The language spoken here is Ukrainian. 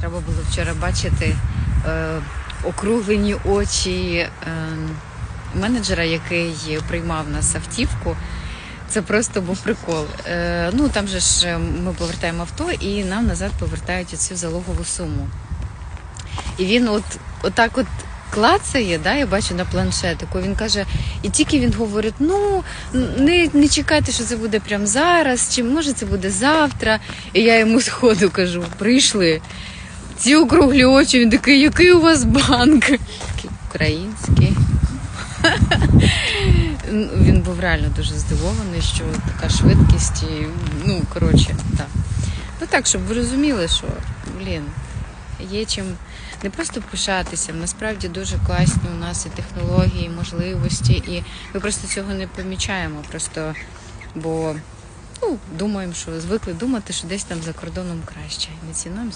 Треба було вчора бачити е, округлені очі е, менеджера, який приймав нас автівку. Це просто був прикол. Е, ну там же ж е, ми повертаємо авто і нам назад повертають цю залогову суму. І він от отак от клацає, да, я бачу на планшетику. Він каже, і тільки він говорить: ну не, не чекайте, що це буде прямо зараз, чи може це буде завтра. І я йому сходу кажу: прийшли. Ці округлі очі, він такий, який у вас банк? Український. Він був реально дуже здивований, що така швидкість і ну коротше, так. Ну так, щоб ви розуміли, що блін, є чим не просто пишатися, насправді дуже класні у нас і технології, і можливості, і ми просто цього не помічаємо. Просто бо ну, думаємо, що звикли думати, що десь там за кордоном краще. Не цінуємо